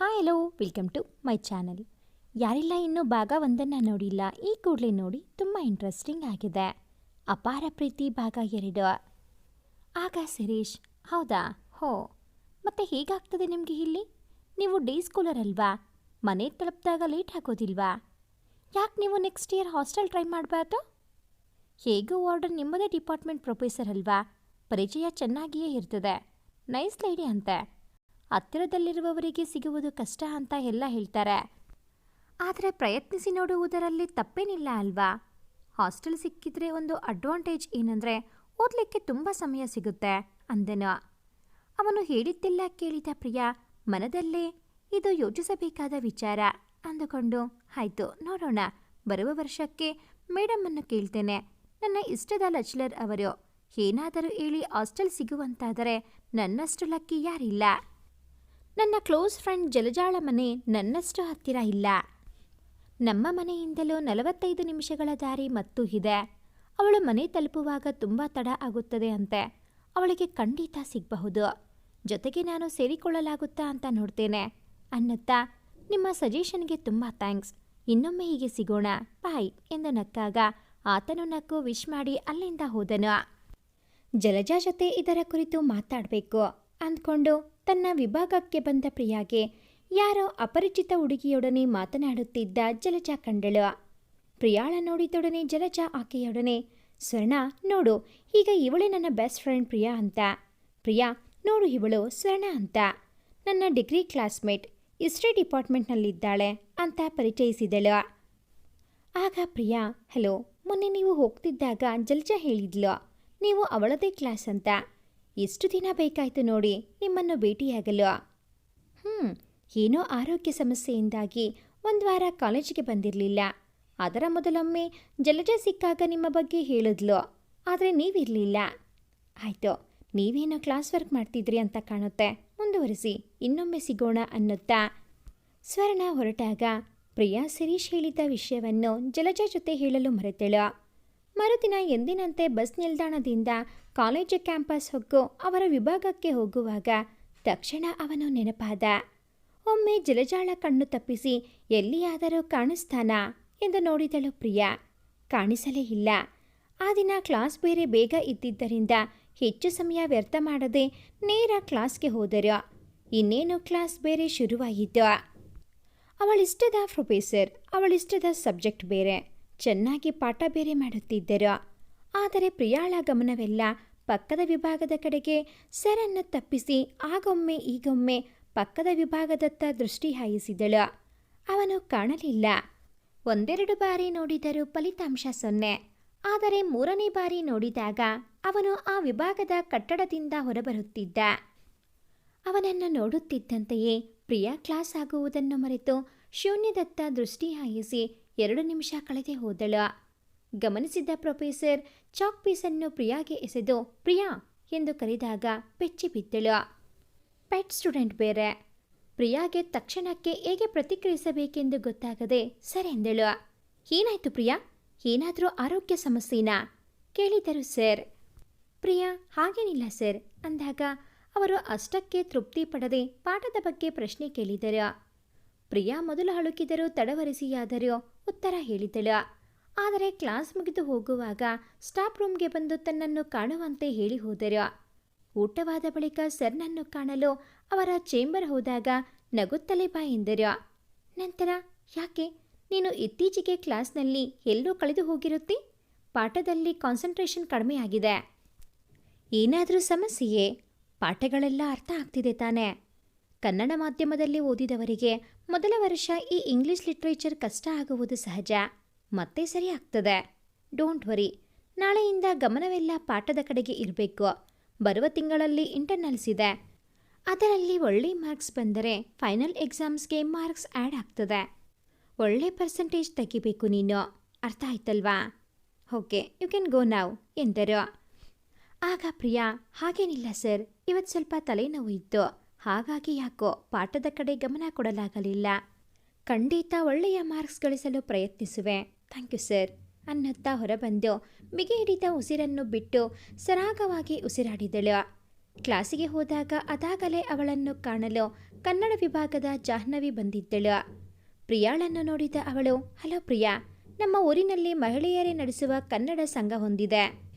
Hi hello welcome to my channel ಯಾರೆಲ್ಲ ಇನ್ನೂ ಭಾಗ ಒಂದನ್ನು ನೋಡಿಲ್ಲ, ಈ ಕೂಡಲೇ ನೋಡಿ ತುಂಬ ಇಂಟ್ರೆಸ್ಟಿಂಗ್ ಆಗಿದೆ. ಅಪಾರ ಪ್ರೀತಿ ಭಾಗ ಎರಡು. ಆಗ ಸುರೇಶ್, ಹೌದಾ? ಹೋ, ಮತ್ತೆ ಹೇಗಾಗ್ತದೆ ನಿಮಗೆ ಇಲ್ಲಿ? ನೀವು ಡೇ ಸ್ಕೂಲರ್ ಅಲ್ವಾ? ಮನೆ ತಲುಪಿದಾಗ ಲೇಟ್ ಆಗೋದಿಲ್ವಾ ಯಾಕೆ ನೀವು ನೆಕ್ಸ್ಟ್ ಇಯರ್ ಹಾಸ್ಟೆಲ್ ಟ್ರೈ ಮಾಡಬಾರ್ದು? ಹೇಗೂ ಆರ್ಡರ್ ನಿಮ್ಮದೇ ಡಿಪಾರ್ಟ್ಮೆಂಟ್ ಪ್ರೊಫೆಸರ್ ಅಲ್ವಾ? ಪರಿಚಯ ಚೆನ್ನಾಗಿಯೇ ಇರ್ತದೆ. ನೈಸ್ ಲೇಡಿ ಅಂತೆ. ಹತ್ತಿರದಲ್ಲಿರುವವರಿಗೆ ಸಿಗುವುದು ಕಷ್ಟ ಅಂತ ಎಲ್ಲ ಹೇಳ್ತಾರೆ. ಆದರೆ ಪ್ರಯತ್ನಿಸಿ ನೋಡುವುದರಲ್ಲಿ ತಪ್ಪೇನಿಲ್ಲ ಅಲ್ವಾ? ಹಾಸ್ಟೆಲ್ ಸಿಕ್ಕಿದ್ರೆ ಒಂದು ಅಡ್ವಾಂಟೇಜ್ ಏನಂದರೆ ಓದಲಿಕ್ಕೆ ತುಂಬ ಸಮಯ ಸಿಗುತ್ತೆ ಅಂದೆನು. ಅವನು ಹೇಳಿದ್ದೆಲ್ಲ ಕೇಳಿದ ಪ್ರಿಯಾ, ಮನದಲ್ಲೇ ಇದು ಯೋಚಿಸಬೇಕಾದ ವಿಚಾರ ಅಂದುಕೊಂಡು, ಆಯಿತು, ನೋಡೋಣ. ಬರುವ ವರ್ಷಕ್ಕೆ ಮೇಡಮನ್ನು ಕೇಳ್ತೇನೆ. ನನ್ನ ಇಷ್ಟದ ಲಚ್ಲರ್ ಅವರು. ಏನಾದರೂ ಹೇಳಿ ಹಾಸ್ಟೆಲ್ ಸಿಗುವಂತಾದರೆ ನನ್ನಷ್ಟು ಲಕ್ಕಿ ಯಾರಿಲ್ಲ? ನನ್ನ ಕ್ಲೋಸ್ ಫ್ರೆಂಡ್ ಜಲಜಾಳ ಮನೆ ನನ್ನಷ್ಟು ಹತ್ತಿರ ಇಲ್ಲ. ನಮ್ಮ ಮನೆಯಿಂದಲೂ ನಲವತ್ತೈದು ನಿಮಿಷಗಳ ದಾರಿ ಮತ್ತು ಇದೆ. ಅವಳು ಮನೆ ತಲುಪುವಾಗ ತುಂಬ ತಡ ಆಗುತ್ತದೆ ಅಂತೆ. ಅವಳಿಗೆ ಖಂಡಿತ ಸಿಗಬಹುದು. ಜೊತೆಗೆ ನಾನು ಸೇರಿಕೊಳ್ಳಲಾಗುತ್ತಾ ಅಂತ ನೋಡ್ತೇನೆ. ಅನ್ನತ್ತಾ, ನಿಮ್ಮ ಸಜೆಷನ್ಗೆ ತುಂಬ ಥ್ಯಾಂಕ್ಸ್. ಇನ್ನೊಮ್ಮೆ ಹೀಗೆ ಸಿಗೋಣ. ಬಾಯ್ ಎಂದು ನಕ್ಕಾಗ ಆತನು ನಕ್ಕು ವಿಶ್ ಮಾಡಿ ಅಲ್ಲಿಂದ ಹೋದನು. ಜಲಜಾ ಜೊತೆ ಇದರ ಕುರಿತು ಮಾತಾಡಬೇಕು. ಅಂದ್ಕೊಂಡು ತನ್ನ ವಿಭಾಗಕ್ಕೆ ಬಂದ ಪ್ರಿಯಾಗೆ ಯಾರೋ ಅಪರಿಚಿತ ಹುಡುಗಿಯೊಡನೆ ಮಾತನಾಡುತ್ತಿದ್ದ ಜಲಜಾ ಕಂಡಳು. ಪ್ರಿಯಾಳ ನೋಡಿದೊಡನೆ ಜಲಜಾ ಆಕೆಯೊಡನೆ ಸ್ವರ್ಣ ನೋಡು, ಈಗ ಇವಳೇ ನನ್ನ ಬೆಸ್ಟ್ ಫ್ರೆಂಡ್ ಪ್ರಿಯಾ ಅಂತ. ಪ್ರಿಯಾ, ನೋಡು ಇವಳು ಸ್ವರ್ಣ ಅಂತ. ನನ್ನ ಡಿಗ್ರಿ ಕ್ಲಾಸ್ಮೇಟ್ ಹಿಸ್ಟ್ರಿ ಡಿಪಾರ್ಟ್ಮೆಂಟ್ನಲ್ಲಿದ್ದಾಳೆ ಅಂತ ಪರಿಚಯಿಸಿದಳು. ಆಗ ಪ್ರಿಯಾ, ಹಲೋ, ಮೊನ್ನೆ ನೀವು ಹೋಗ್ತಿದ್ದಾಗ ಜಲಜಾ ಹೇಳಿದ್ಲು. ನೀವು ಅವಳದೇ ಕ್ಲಾಸ್ ಅಂತ. ಎಷ್ಟು ದಿನ ಬೇಕಾಯ್ತು ನೋಡಿ, ನಿಮ್ಮನ್ನು ಭೇಟಿಯಾಗಲು. ಹ್ಞೂ ಏನೋ ಆರೋಗ್ಯ ಸಮಸ್ಯೆಯಿಂದಾಗಿ ಒಂದು ವಾರ ಕಾಲೇಜಿಗೆ ಬಂದಿರಲಿಲ್ಲ. ಅದರ ಮೊದಲೊಮ್ಮೆ ಜಲಜ ಸಿಕ್ಕಾಗ ನಿಮ್ಮ ಬಗ್ಗೆ ಹೇಳಿದ್ಲು, ಆದರೆ ನೀವಿರಲಿಲ್ಲ. ಆಯಿತು, ನೀವೇನೋ ಕ್ಲಾಸ್ ವರ್ಕ್ ಮಾಡ್ತಿದ್ರಿ ಅಂತ ಕಾಣುತ್ತೆ, ಮುಂದುವರಿಸಿ, ಇನ್ನೊಮ್ಮೆ ಸಿಗೋಣ ಅನ್ನುತ್ತಾ? ಸ್ವರ್ಣ ಹೊರಟಾಗ, ಪ್ರಿಯಾ ಸಿರೀಶ್ ಹೇಳಿದ್ದ ವಿಷಯವನ್ನು ಜಲಜ ಜೊತೆ ಹೇಳಲು ಮರೆತಳು. ಮರುದಿನ ಎಂದಿನಂತೆ ಬಸ್ ನಿಲ್ದಾಣದಿಂದ ಕಾಲೇಜು ಕ್ಯಾಂಪಸ್ ಹೊಕ್ಕು ಅವರ ವಿಭಾಗಕ್ಕೆ ಹೋಗುವಾಗ ತಕ್ಷಣ ಅವನು ನೆನಪಾದ. ಒಮ್ಮೆ ಜಲಜಾಳ ಕಣ್ಣು ತಪ್ಪಿಸಿ ಎಲ್ಲಿಯಾದರೂ ಕಾಣಿಸ್ತಾನಾ ಎಂದು ನೋಡಿದಳು ಪ್ರಿಯಾ. ಕಾಣಿಸಲೇ ಇಲ್ಲ. ಆ ದಿನ ಕ್ಲಾಸ್ ಬೇರೆ ಬೇಗ ಇದ್ದಿದ್ದರಿಂದ ಹೆಚ್ಚು ಸಮಯ ವ್ಯರ್ಥ ಮಾಡದೆ ನೇರ ಕ್ಲಾಸ್ಗೆ ಹೋದರು ಇನ್ನೇನು ಕ್ಲಾಸ್ ಬೇರೆ ಶುರುವಾಯಿತು ಅವಳಿಷ್ಟದ ಪ್ರೊಫೆಸರ್, ಅವಳಿಷ್ಟದ ಸಬ್ಜೆಕ್ಟ್ ಬೇರೆ. ಚೆನ್ನಾಗಿ ಪಾಠ ಬೇರೆ ಮಾಡುತ್ತಿದ್ದರು. ಆದರೆ ಪ್ರಿಯಾಳ ಗಮನವೆಲ್ಲ ಪಕ್ಕದ ವಿಭಾಗದ ಕಡೆಗೆ ಸರನ್ನು ತಪ್ಪಿಸಿ ಆಗೊಮ್ಮೆ ಈಗೊಮ್ಮೆ ಪಕ್ಕದ ವಿಭಾಗದತ್ತ ದೃಷ್ಟಿ ಹಾಯಿಸಿದಳು. ಅವನು ಕಾಣಲಿಲ್ಲ. ಒಂದೆರಡು ಬಾರಿ ನೋಡಿದರೂ ಫಲಿತಾಂಶ ಸೊನ್ನೆ. ಆದರೆ ಮೂರನೇ ಬಾರಿ ನೋಡಿದಾಗ ಅವನು ಆ ವಿಭಾಗದ ಕಟ್ಟಡದಿಂದ ಹೊರಬರುತ್ತಿದ್ದ. ಅವನನ್ನು ನೋಡುತ್ತಿದ್ದಂತೆಯೇ ಪ್ರಿಯಾ ಕ್ಲಾಸ್ ಆಗುವುದನ್ನು ಮರೆತು ಶೂನ್ಯದತ್ತ ದೃಷ್ಟಿ ಹಾಯಿಸಿ ಎರಡು ನಿಮಿಷ ಕಳೆದೇ ಹೋದಳು. ಗಮನಿಸಿದ್ದ ಪ್ರೊಫೆಸರ್ ಚಾಕ್ ಪೀಸನ್ನು ಪ್ರಿಯಾಗೆ ಎಸೆದು, ಪ್ರಿಯಾ ಎಂದು ಕರೆದಾಗ ಬೆಚ್ಚಿ ಬಿದ್ದಳು. ಪೆಟ್ ಸ್ಟೂಡೆಂಟ್ ಬೇರೆ. ಪ್ರಿಯಾಗೆ ತಕ್ಷಣಕ್ಕೆ ಹೇಗೆ ಪ್ರತಿಕ್ರಿಯಿಸಬೇಕೆಂದು ಗೊತ್ತಾಗದೆ ಸರೆಂದಳು ಏನಾಯ್ತು ಪ್ರಿಯಾ? ಏನಾದರೂ ಆರೋಗ್ಯ ಸಮಸ್ಯೆನಾ? ಕೇಳಿದರು ಸರ್. ಪ್ರಿಯಾ, ಹಾಗೇನಿಲ್ಲ ಸರ್, ಅಂದಾಗ ಅವರು ಅಷ್ಟಕ್ಕೆ ತೃಪ್ತಿ ಪಡದೆ ಪಾಠದ ಬಗ್ಗೆ ಪ್ರಶ್ನೆ ಕೇಳಿದರು. ಪ್ರಿಯಾ ಮೊದಲು ಹಳುಕಿದರೂ ತಡವರಿಸಿಯಾದರೂ ಉತ್ತರ ಹೇಳಿದಳು. ಆದರೆ ಕ್ಲಾಸ್ ಮುಗಿದು ಹೋಗುವಾಗ ಸ್ಟಾಫ್ ರೂಮ್ಗೆ ಬಂದು ತನ್ನನ್ನು ಕಾಣುವಂತೆ ಹೇಳಿ ಹೋದರು. ಊಟವಾದ ಬಳಿಕ ಸರ್ನನ್ನು ಕಾಣಲು ಅವರ ಚೇಂಬರ್ ಹೋದಾಗ ನಗುತ್ತಲೇ ಬಾ ಎಂದರು. ನಂತರ, ಯಾಕೆ? ನೀನು ಇತ್ತೀಚೆಗೆ ಕ್ಲಾಸ್ನಲ್ಲಿ ಎಲ್ಲೂ ಕಳೆದು ಹೋಗಿರುತ್ತೆ? ಪಾಠದಲ್ಲಿ ಕಾನ್ಸಂಟ್ರೇಷನ್ ಕಡಿಮೆಯಾಗಿದೆ ಏನಾದರೂ ಸಮಸ್ಯೆಯೇ? ಪಾಠಗಳೆಲ್ಲ ಅರ್ಥ ಆಗ್ತಿದೆ ತಾನೇ? ಕನ್ನಡ ಮಾಧ್ಯಮದಲ್ಲಿ ಓದಿದವರಿಗೆ ಮೊದಲ ವರ್ಷ ಈ ಇಂಗ್ಲಿಷ್ ಲಿಟ್ರೇಚರ್ ಕಷ್ಟ ಆಗುವುದು ಸಹಜ. ಮತ್ತೆ ಸರಿ ಆಗ್ತದೆ. ಡೋಂಟ್ ವರಿ ನಾಳೆಯಿಂದ ಗಮನವೆಲ್ಲ ಪಾಠದ ಕಡೆಗೆ ಇರಬೇಕು. ಬರುವ ತಿಂಗಳಲ್ಲಿ ಇಂಟರ್ನಲ್ಸ್ ಇದೆ. ಅದರಲ್ಲಿ ಒಳ್ಳೆ ಮಾರ್ಕ್ಸ್ ಬಂದರೆ ಫೈನಲ್ ಎಕ್ಸಾಮ್ಸ್ಗೆ ಮಾರ್ಕ್ಸ್ ಆ್ಯಡ್ ಆಗ್ತದೆ. ಒಳ್ಳೆ ಪರ್ಸೆಂಟೇಜ್ ತೆಗಿಬೇಕು ನೀನು. ಅರ್ಥ ಆಯ್ತಲ್ವಾ? ಓಕೆ ಯು ಕ್ಯಾನ್ ಗೋ ನಾವ್ ಎಂದರು. ಆಗ ಪ್ರಿಯಾ, ಹಾಗೇನಿಲ್ಲ ಸರ್, ಇವತ್ತು ಸ್ವಲ್ಪ ತಲೆನೋವು ಇತ್ತು. ಹಾಗಾಗಿ ಯಾಕೋ ಪಾಠದ ಕಡೆ ಗಮನ ಕೊಡಲಾಗಲಿಲ್ಲ. ಖಂಡಿತ ಒಳ್ಳೆಯ ಮಾರ್ಕ್ಸ್ ಗಳಿಸಲು ಪ್ರಯತ್ನಿಸುವೆ. Thank you sir. ಅನ್ನುತ್ತಾ ಹೊರಬಂದು ಬಿಗಿ ಹಿಡಿದ ಉಸಿರನ್ನು ಬಿಟ್ಟು ಸರಾಗವಾಗಿ ಉಸಿರಾಡಿದಳು. ಕ್ಲಾಸಿಗೆ ಹೋದಾಗ ಅದಾಗಲೇ ಅವಳನ್ನು ಕಾಣಲು ಕನ್ನಡ ವಿಭಾಗದ ಜಾಹ್ನವಿ ಬಂದಿದ್ದಳು. ಪ್ರಿಯಾಳನ್ನು ನೋಡಿದ ಅವಳು, ಹಲೋ ಪ್ರಿಯಾ, ನಮ್ಮ ಊರಿನಲ್ಲಿ ಮಹಿಳೆಯರೇ ನಡೆಸುವ ಕನ್ನಡ ಸಂಘ ಹೊಂದಿದೆ.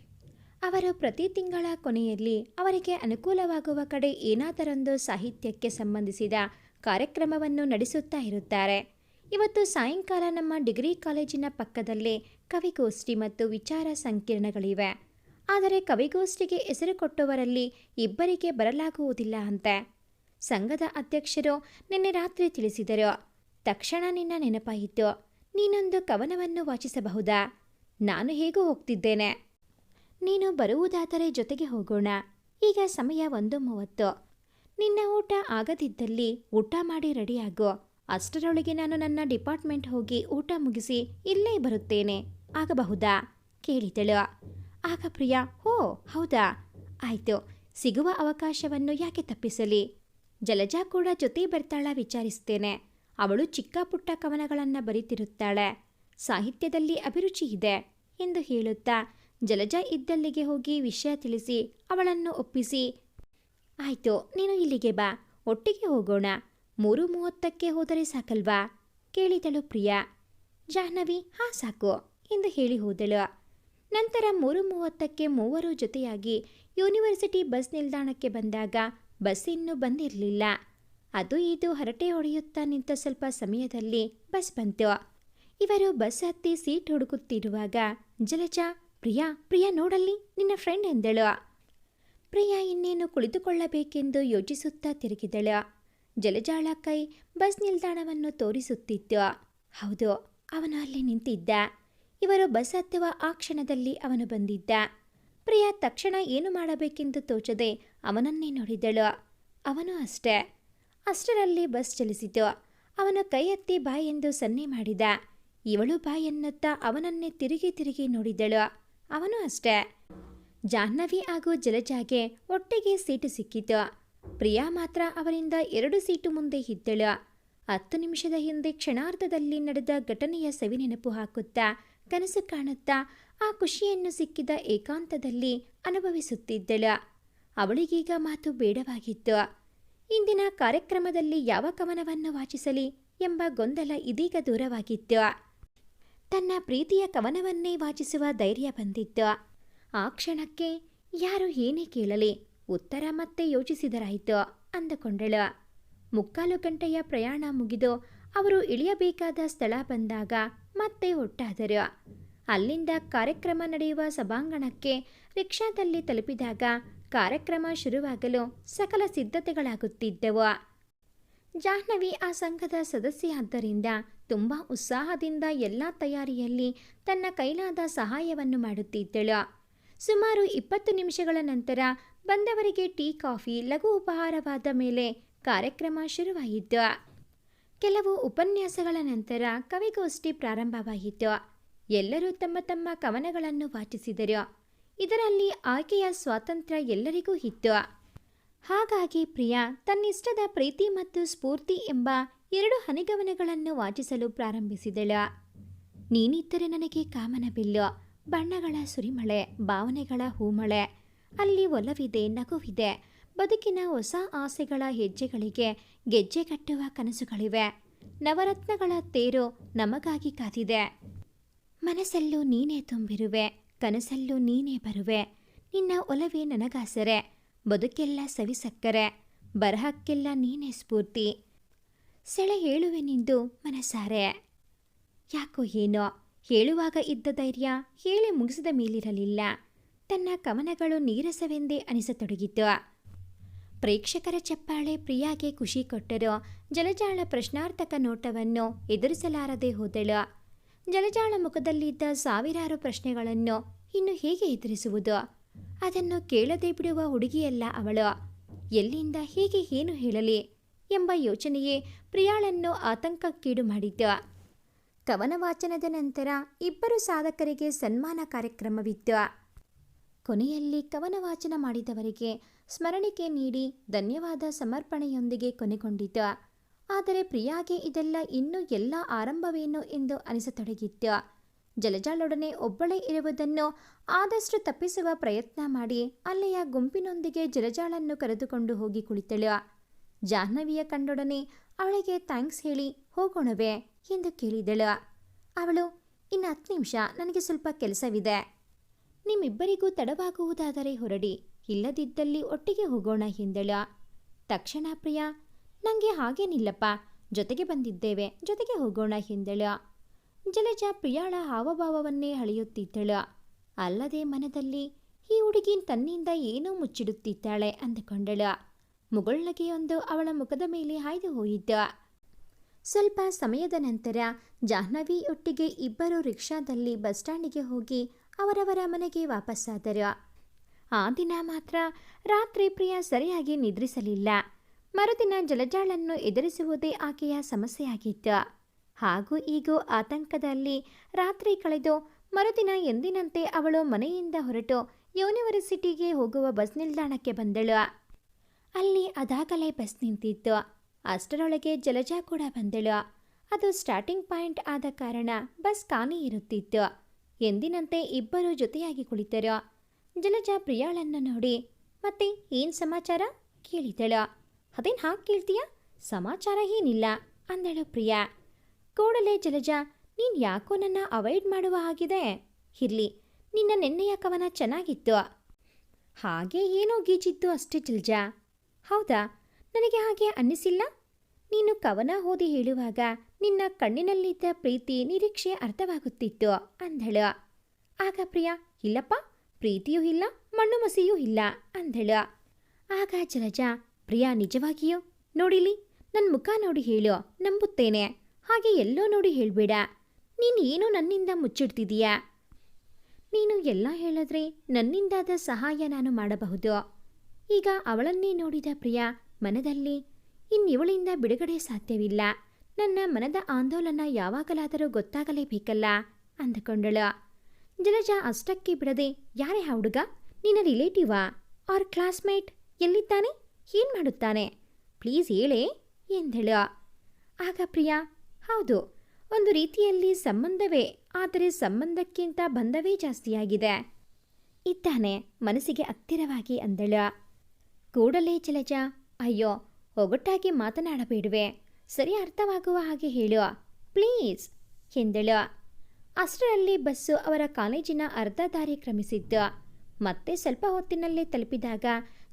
ಅವರು ಪ್ರತಿ ತಿಂಗಳ ಕೊನೆಯಲ್ಲಿ ಅವರಿಗೆ ಅನುಕೂಲವಾಗುವ ಕಡೆ ಏನಾದರೊಂದು ಸಾಹಿತ್ಯಕ್ಕೆ ಸಂಬಂಧಿಸಿದ ಕಾರ್ಯಕ್ರಮವನ್ನು ನಡೆಸುತ್ತಾ ಇರುತ್ತಾರೆ. ಇವತ್ತು ಸಾಯಂಕಾಲ ನಮ್ಮ ಡಿಗ್ರಿ ಕಾಲೇಜಿನ ಪಕ್ಕದಲ್ಲೇ ಕವಿಗೋಷ್ಠಿ ಮತ್ತು ವಿಚಾರ ಸಂಕಿರಣಗಳಿವೆ. ಆದರೆ ಕವಿಗೋಷ್ಠಿಗೆ ಹೆಸರು ಕೊಟ್ಟವರಲ್ಲಿ ಇಬ್ಬರಿಗೆ ಬರಲಾಗುವುದಿಲ್ಲ ಅಂತೆ. ಸಂಘದ ಅಧ್ಯಕ್ಷರು ನಿನ್ನೆ ರಾತ್ರಿ ತಿಳಿಸಿದರು, ತಕ್ಷಣ ನಿನ್ನ ನೆನಪಾಯಿತು. ನೀನೊಂದು ಕವನವನ್ನು ವಾಚಿಸಬಹುದಾ? ನಾನು ಹೇಗೂ ಹೋಗ್ತಿದ್ದೇನೆ? ನೀನು ಬರುವುದಾದರೆ ಜೊತೆಗೆ ಹೋಗೋಣ. ಈಗ ಸಮಯ ಒಂದು ಮೂವತ್ತು. ನಿನ್ನ ಊಟ ಆಗದಿದ್ದಲ್ಲಿ ಊಟ ಮಾಡಿ ರೆಡಿಯಾಗು. ಅಷ್ಟರೊಳಗೆ ನಾನು ನನ್ನ ಡಿಪಾರ್ಟ್ಮೆಂಟ್ ಹೋಗಿ ಊಟ ಮುಗಿಸಿ ಇಲ್ಲೇ ಬರುತ್ತೇನೆ. ಆಗಬಹುದಾ? ಕೇಳಿದಳು ಆಗ ಪ್ರಿಯಾ, ಹೋ, ಹೌದಾ? ಆಯ್ತು. ಸಿಗುವ ಅವಕಾಶವನ್ನು ಯಾಕೆ ತಪ್ಪಿಸಲಿ? ಜಲಜಾ ಕೂಡ ಜೊತೆ ಬರ್ತಾಳ ವಿಚಾರಿಸ್ತೇನೆ. ಅವಳು ಚಿಕ್ಕ ಪುಟ್ಟ ಕವನಗಳನ್ನು ಬರೀತಿರುತ್ತಾಳೆ. ಸಾಹಿತ್ಯದಲ್ಲಿ ಅಭಿರುಚಿ ಇದೆ ಎಂದು ಹೇಳುತ್ತಾ ಜಲಜಾ ಇದ್ದಲ್ಲಿಗೆ ಹೋಗಿ ವಿಷಯ ತಿಳಿಸಿ, ಅವಳನ್ನು ಒಪ್ಪಿಸಿ. ಆಯ್ತು, ನೀನು ಇಲ್ಲಿಗೆ ಬಾ, ಒಟ್ಟಿಗೆ ಹೋಗೋಣ. ಮೂರು ಮೂವತ್ತಕ್ಕೆ ಹೋದರೆ ಸಾಕಲ್ವಾ? ಕೇಳಿದಳು ಪ್ರಿಯಾ. ಜಾಹ್ನವಿ, ಹಾ, ಸಾಕು ಎಂದು ಹೇಳಿ ಹೋದಳು. ನಂತರ ಮೂರು ಮೂವತ್ತಕ್ಕೆ ಮೂವರು ಜೊತೆಯಾಗಿ ಯೂನಿವರ್ಸಿಟಿ ಬಸ್ ನಿಲ್ದಾಣಕ್ಕೆ ಬಂದಾಗ ಬಸ್ ಇನ್ನೂ ಬಂದಿರಲಿಲ್ಲ. ಅದು ಇದು ಹರಟೆ ಹೊಡೆಯುತ್ತಾ ನಿಂತ ಸ್ವಲ್ಪ ಸಮಯದಲ್ಲಿ ಬಸ್ ಬಂತು. ಇವರು ಬಸ್ ಹತ್ತಿ ಸೀಟ್ ಹುಡುಕುತ್ತಿರುವಾಗ, ಜಲಜಾ ಪ್ರಿಯಾ ಪ್ರಿಯಾ ನೋಡಲ್ಲಿ, ನಿನ್ನ ಫ್ರೆಂಡ್ ಎಂದಳು. ಪ್ರಿಯಾ ಇನ್ನೇನು ಕುಳಿತುಕೊಳ್ಳಬೇಕೆಂದು ಯೋಚಿಸುತ್ತಾ ತಿರುಗಿದಳು. ಜಲಜಾಳ ಕೈ ಬಸ್ ನಿಲ್ದಾಣವನ್ನು ತೋರಿಸುತ್ತಿತ್ತು. ಹೌದು, ಅವನು ಅಲ್ಲಿ ನಿಂತಿದ್ದ. ಇವರು ಬಸ್ ಹತ್ತುವ ಆ ಕ್ಷಣದಲ್ಲಿ ಅವನು ಬಂದಿದ್ದ. ಪ್ರಿಯಾ ತಕ್ಷಣ ಏನು ಮಾಡಬೇಕೆಂದು ತೋಚದೆ ಅವನನ್ನೇ ನೋಡಿದಳು. ಅವನು ಅಷ್ಟೇ. ಅಷ್ಟರಲ್ಲಿ ಬಸ್ ಚಲಿಸಿತು. ಅವನು ಕೈ ಎತ್ತಿ ಎಂದು ಸನ್ನೆ ಮಾಡಿದ. ಇವಳು ಬಾಯ್ ಎನ್ನುತ್ತಾ ಅವನನ್ನೇ ತಿರುಗಿ ತಿರುಗಿ ನೋಡಿದಳು. ಅವನು ಅಷ್ಟೇ. ಜಾಹ್ನವಿ ಹಾಗೂ ಜಲಜಾಗೆ ಒಟ್ಟಿಗೆ ಸೀಟು ಸಿಕ್ಕಿತು. ಪ್ರಿಯಾ ಮಾತ್ರ ಅವರಿಂದ ಎರಡು ಸೀಟು ಮುಂದೆ ಇದ್ದಳು. ಹತ್ತು ನಿಮಿಷದ ಹಿಂದೆ ಕ್ಷಣಾರ್ಧದಲ್ಲಿ ನಡೆದ ಘಟನೆಯ ಸವಿ ನೆನಪು ಹಾಕುತ್ತಾ, ಕನಸು ಕಾಣುತ್ತಾ ಆ ಖುಷಿಯನ್ನು ಸಿಕ್ಕಿದ ಏಕಾಂತದಲ್ಲಿ ಅನುಭವಿಸುತ್ತಿದ್ದಳು. ಅವಳಿಗೀಗ ಮಾತು ಬೇಡವಾಗಿತ್ತು. ಇಂದಿನ ಕಾರ್ಯಕ್ರಮದಲ್ಲಿ ಯಾವ ಕವನವನ್ನು ವಾಚಿಸಲಿ ಎಂಬ ಗೊಂದಲ ಇದೀಗ ದೂರವಾಗಿತ್ತು. ತನ್ನ ಪ್ರೀತಿಯ ಕವನವನ್ನೇ ವಾಚಿಸುವ ಧೈರ್ಯ ಬಂದಿತ್ತು ಆ ಕ್ಷಣಕ್ಕೆ ಯಾರು ಏನೇ ಕೇಳಲಿ, ಉತ್ತರ ಮತ್ತೆ ಯೋಚಿಸಿದರಾಯಿತು ಅಂದುಕೊಂಡಳು. ಮುಕ್ಕಾಲು ಗಂಟೆಯ ಪ್ರಯಾಣ ಮುಗಿದು ಅವರು ಇಳಿಯಬೇಕಾದ ಸ್ಥಳ ಬಂದಾಗ ಮತ್ತೆ ಒಟ್ಟಾದರು. ಅಲ್ಲಿಂದ ಕಾರ್ಯಕ್ರಮ ನಡೆಯುವ ಸಭಾಂಗಣಕ್ಕೆ ರಿಕ್ಷಾದಲ್ಲಿ ತಲುಪಿದಾಗ ಕಾರ್ಯಕ್ರಮ ಶುರುವಾಗಲು ಸಕಲ ಸಿದ್ಧತೆಗಳಾಗುತ್ತಿದ್ದವು. ಜಾಹ್ನವಿ ಆ ಸಂಘದ ಸದಸ್ಯೆಯಾದ್ದರಿಂದ ತುಂಬ ಉತ್ಸಾಹದಿಂದ ಎಲ್ಲ ತಯಾರಿಯಲ್ಲಿ ತನ್ನ ಕೈಲಾದ ಸಹಾಯವನ್ನು ಮಾಡುತ್ತಿದ್ದಳು. ಸುಮಾರು ಇಪ್ಪತ್ತು ನಿಮಿಷಗಳ ನಂತರ ಬಂದವರಿಗೆ ಟೀ, ಕಾಫಿ, ಲಘು ಉಪಹಾರವಾದ ಮೇಲೆ ಕಾರ್ಯಕ್ರಮ ಶುರುವಾಯಿತು. ಕೆಲವು ಉಪನ್ಯಾಸಗಳ ನಂತರ ಕವಿಗೋಷ್ಠಿ ಪ್ರಾರಂಭವಾಯಿತು. ಎಲ್ಲರೂ ತಮ್ಮ ತಮ್ಮ ಕವನಗಳನ್ನು ವಾಚಿಸಿದರು. ಇದರಲ್ಲಿ ಆಕೆಯ ಸ್ವಾತಂತ್ರ್ಯ ಎಲ್ಲರಿಗೂ ಇತ್ತು. ಹಾಗಾಗಿ ಪ್ರಿಯಾ, ತನ್ನಿಷ್ಟದ ಪ್ರೀತಿ ಮತ್ತು ಸ್ಫೂರ್ತಿ ಎಂಬ ಎರಡು ಹನಿಗವನಗಳನ್ನು ವಾಚಿಸಲು ಪ್ರಾರಂಭಿಸಿದಳು. ನೀನಿದ್ದರೆ ನನಗೆ ಕಾಮನಬಿಲ್ಲು ಬಣ್ಣಗಳ ಸುರಿಮಳೆ, ಭಾವನೆಗಳ ಹೂಮಳೆ. ಅಲ್ಲಿ ಒಲವಿದೆ, ನಗುವಿದೆ. ಬದುಕಿನ ಹೊಸ ಆಸೆಗಳ ಹೆಜ್ಜೆಗಳಿಗೆ ಗೆಜ್ಜೆ ಕಟ್ಟುವ ಕನಸುಗಳಿವೆ. ನವರತ್ನಗಳ ತೇರು ನಮಗಾಗಿ ಕಾದಿದೆ. ಮನಸ್ಸಲ್ಲೂ ನೀನೇ ತುಂಬಿರುವೆ, ಕನಸಲ್ಲೂ ನೀನೇ ಬರುವೆ. ನಿನ್ನ ಒಲವೇ ನನಗಾಸರೆ, ಬದುಕೆಲ್ಲ ಸವಿಸಕ್ಕರೆ, ಬರಹಕ್ಕೆಲ್ಲ ನೀನೇ ಸ್ಫೂರ್ತಿ. ಸೆಳೆ ಹೇಳುವೆನೆಂದು ಮನಸಾರೆ ಯಾಕೋ ಏನೋ ಹೇಳುವಾಗ ಇದ್ದ ಧೈರ್ಯ ಹೇಳಿ ಮುಗಿಸಿದ ಮೇಲಿರಲಿಲ್ಲ. ತನ್ನ ಕವನಗಳು ನೀರಸವೆಂದೇ ಅನಿಸತೊಡಗಿತು. ಪ್ರೇಕ್ಷಕರ ಚಪ್ಪಾಳೆ ಪ್ರಿಯಾಗೆ ಖುಷಿ ಕೊಟ್ಟರು. ಜಲಜಾಳ ಪ್ರಶ್ನಾರ್ಥಕ ನೋಟವನ್ನು ಎದುರಿಸಲಾರದೆ ಹೋದಳು. ಜಲಜಾಳ ಮುಖದಲ್ಲಿದ್ದ ಸಾವಿರಾರು ಪ್ರಶ್ನೆಗಳನ್ನು ಇನ್ನು ಹೇಗೆ ಎದುರಿಸುವುದು? ಅದನ್ನು ಕೇಳದೆ ಬಿಡುವ ಹುಡುಗಿಯಲ್ಲ ಅವಳು. ಎಲ್ಲಿಂದ ಹೇಗೆ ಏನು ಹೇಳಲಿ? ಎಂಬ ಯೋಚನೆಯೇ ಪ್ರಿಯಾಳನ್ನು ಆತಂಕಕ್ಕೀಡು ಮಾಡಿತು ಕವನ ವಾಚನದ ನಂತರ ಇಬ್ಬರು ಸಾಧಕರಿಗೆ ಸನ್ಮಾನ ಕಾರ್ಯಕ್ರಮವಿತ್ತು. ಕೊನೆಯಲ್ಲಿ ಕವನ ವಾಚನ ಮಾಡಿದವರಿಗೆ ಸ್ಮರಣಿಕೆ ನೀಡಿ ಧನ್ಯವಾದ ಸಮರ್ಪಣೆಯೊಂದಿಗೆ ಕೊನೆಗೊಂಡಿತು ಆದರೆ ಪ್ರಿಯಾಗೆ ಇದೆಲ್ಲ ಇನ್ನೂ ಎಲ್ಲ ಆರಂಭವೇನು ಎಂದು ಅನಿಸತೊಡಗಿತ್ತು ಜಲಜಾಳೊಡನೆ ಒಬ್ಬಳೇ ಇರುವುದನ್ನು ಆದಷ್ಟು ತಪ್ಪಿಸುವ ಪ್ರಯತ್ನ ಮಾಡಿ ಅಲ್ಲಿಯ ಗುಂಪಿನೊಂದಿಗೆ ಜಲಜಾಳನ್ನು ಕರೆದುಕೊಂಡು ಹೋಗಿ ಕುಳಿತಳು. ಜಾಹ್ನವಿಯ ಕಂಡೊಡನೆ ಅವಳಿಗೆ ಥ್ಯಾಂಕ್ಸ್ ಹೇಳಿ ಹೋಗೋಣವೇ ಎಂದು ಕೇಳಿದಳು. ಅವಳು, ಇನ್ನು ಹತ್ತು ನಿಮಿಷ, ನನಗೆ ಸ್ವಲ್ಪ ಕೆಲಸವಿದೆ. ನಿಮ್ಮಿಬ್ಬರಿಗೂ ತಡವಾಗುವುದಾದರೆ ಹೊರಡಿ, ಇಲ್ಲದಿದ್ದಲ್ಲಿ ಒಟ್ಟಿಗೆ ಹೋಗೋಣ ಎಂದಳು. ತಕ್ಷಣ ಪ್ರಿಯ ನನಗೆ ಹಾಗೇನಿಲ್ಲಪ್ಪ, ಜೊತೆಗೆ ಬಂದಿದ್ದೇವೆ, ಜೊತೆಗೆ ಹೋಗೋಣ ಎಂದಳು. ಜಲಜ ಪ್ರಿಯಾಳ ಹಾವಭಾವವನ್ನೇ ಹಳೆಯುತ್ತಿದ್ದಳು ಅಲ್ಲದೆ ಮನದಲ್ಲಿ, ಈ ಹುಡುಗಿ ತನ್ನಿಂದ ಏನೋ ಮುಚ್ಚಿಡುತ್ತಿದ್ದಾಳೆ ಅಂದುಕೊಂಡಳು. ಮುಗುಳ್ನಗೆಯೊಂದು ಅವಳ ಮುಖದ ಮೇಲೆ ಹಾಯ್ದು ಹೋಯಿತು ಸ್ವಲ್ಪ ಸಮಯದ ನಂತರ ಜಾಹ್ನವಿ ಒಟ್ಟಿಗೆ ಇಬ್ಬರು ರಿಕ್ಷಾದಲ್ಲಿ ಬಸ್ ಸ್ಟ್ಯಾಂಡಿಗೆ ಹೋಗಿ ಅವರವರ ಮನೆಗೆ ವಾಪಸ್ಸಾದರು ಆ ದಿನ ಮಾತ್ರ ರಾತ್ರಿ ಪ್ರಿಯ ಸರಿಯಾಗಿ ನಿದ್ರಿಸಲಿಲ್ಲ. ಮರುದಿನ ಜಲಜಾಳನ್ನು ಎದುರಿಸುವುದೇ ಆಕೆಯ ಸಮಸ್ಯೆಯಾಗಿತ್ತು. ಹಾಗೂ ಈಗೂ ಆತಂಕದಲ್ಲಿ ರಾತ್ರಿ ಕಳೆದು ಮರುದಿನ ಎಂದಿನಂತೆ ಅವಳು ಮನೆಯಿಂದ ಹೊರಟು ಯೂನಿವರ್ಸಿಟಿಗೆ ಹೋಗುವ ಬಸ್ ನಿಲ್ದಾಣಕ್ಕೆ ಬಂದಳು. ಅಲ್ಲಿ ಅದಾಗಲೇ ಬಸ್ ನಿಂತಿತ್ತು. ಅಷ್ಟರೊಳಗೆ ಜಲಜಾ ಕೂಡ ಬಂದಳು. ಅದು ಸ್ಟಾರ್ಟಿಂಗ್ ಪಾಯಿಂಟ್ ಆದ ಕಾರಣ ಬಸ್ ಖಾಲಿ ಇರುತ್ತಿತ್ತು. ಎಂದಿನಂತೆ ಇಬ್ಬರು ಜೊತೆಯಾಗಿ ಕುಳಿತರು. ಜಲಜಾ ಪ್ರಿಯಾಳನ್ನು ನೋಡಿ, ಮತ್ತೆ ಏನ್ ಸಮಾಚಾರ? ಕೇಳಿದಳು. ಅದೇನ್ ಹಾಗೆ ಕೇಳ್ತೀಯ? ಸಮಾಚಾರ ಏನಿಲ್ಲ, ಅಂದಳು ಪ್ರಿಯಾ. ಕೂಡಲೇ ಜಲಜಾ, ನೀನ್ ಯಾಕೋ ನನ್ನ ಅವಾಯ್ಡ್ ಮಾಡುವ ಹಾಗಿದೆ? ಇರ್ಲಿ, ನಿನ್ನ ನೆನ್ನೆಯ ಕವನ ಚೆನ್ನಾಗಿತ್ತು. ಹಾಗೆ ಏನೋ ಗೀಚಿತ್ತು ಅಷ್ಟೇ ಜಲಜಾ. ಹೌದಾ? ನನಗೆ ಹಾಗೆ ಅನ್ನಿಸಿಲ್ಲ? ನೀನು ಕವನ ಓದಿ ಹೇಳುವಾಗ ನಿನ್ನ ಕಣ್ಣಿನಲ್ಲಿದ್ದ ಪ್ರೀತಿ ನಿರೀಕ್ಷೆ ಅರ್ಥವಾಗುತ್ತಿತ್ತು, ಅಂದಳು. ಆಗ ಪ್ರಿಯ, ಇಲ್ಲಪ್ಪ, ಪ್ರೀತಿಯೂ ಇಲ್ಲ, ಮಣ್ಣು ಮಸಿಯೂ ಇಲ್ಲ, ಅಂದಳು. ಆಗ ಜಲಜಾ, ಪ್ರಿಯಾ ನಿಜವಾಗಿಯೂ? ನೋಡಿಲಿ ನನ್ನ ಮುಖ ನೋಡಿ ಹೇಳು, ನಂಬುತ್ತೇನೆ. ಹಾಗೆ ಎಲ್ಲೋ ನೋಡಿ ಹೇಳಬೇಡ. ನೀನು ನನ್ನಿಂದ ಮುಚ್ಚಿಡ್ತಿದೀಯಾ? ನೀನು ಎಲ್ಲ ಹೇಳಿದ್ರೆ ನನ್ನಿಂದಾದ ಸಹಾಯ ನಾನು ಮಾಡಬಹುದು. ಈಗ ಅವಳನ್ನೇ ನೋಡಿದ ಪ್ರಿಯಾ ಮನದಲ್ಲಿ, ಇನ್ನಿವಳಿಂದ ಬಿಡುಗಡೆ ಸಾಧ್ಯವಿಲ್ಲ. ನನ್ನ ಮನದ ಆಂದೋಲನ ಯಾವಾಗಲಾದರೂ ಗೊತ್ತಾಗಲೇಬೇಕಲ್ಲ? ಅಂದುಕೊಂಡಳು. ಜಲಜಾ ಅಷ್ಟಕ್ಕೆ ಬಿಡದೆ ಯಾರೇ ಆ ಹುಡುಗ? ನಿನ್ನ ರಿಲೇಟಿವಾ ಆರ್ ಕ್ಲಾಸ್ಮೇಟ್ ಎಲ್ಲಿದ್ದಾನೆ? ಏನು ಮಾಡುತ್ತಾನೆ? ಪ್ಲೀಸ್ ಹೇಳೇ, ಎಂದಳು. ಆಗ ಪ್ರಿಯಾ, ಹೌದು, ಒಂದು ರೀತಿಯಲ್ಲಿ ಸಂಬಂಧವೇ, ಆದರೆ ಸಂಬಂಧಕ್ಕಿಂತ ಬಂಧವೇ ಜಾಸ್ತಿಯಾಗಿದೆ. ಇದ್ದಾನೆ ಮನಸ್ಸಿಗೆ ಹತ್ತಿರವಾಗಿ ಅಂದಳು. ಕೂಡಲೇ ಜಲಜ ಅಯ್ಯೋ ಒಗಟ್ಟಾಗಿ ಮಾತನಾಡಬೇಡುವೆ. ಸರಿ ಅರ್ಥವಾಗುವ ಹಾಗೆ ಹೇಳು. ಪ್ಲೀಸ್, ಎಂದಳು. ಅಷ್ಟರಲ್ಲಿ ಬಸ್ಸು ಅವರ ಕಾಲೇಜಿನ ಅರ್ಧ ದಾರಿ ಕ್ರಮಿಸಿದ್ದು ಮತ್ತೆ ಸ್ವಲ್ಪ ಹೊತ್ತಿನಲ್ಲೇ ತಲುಪಿದಾಗ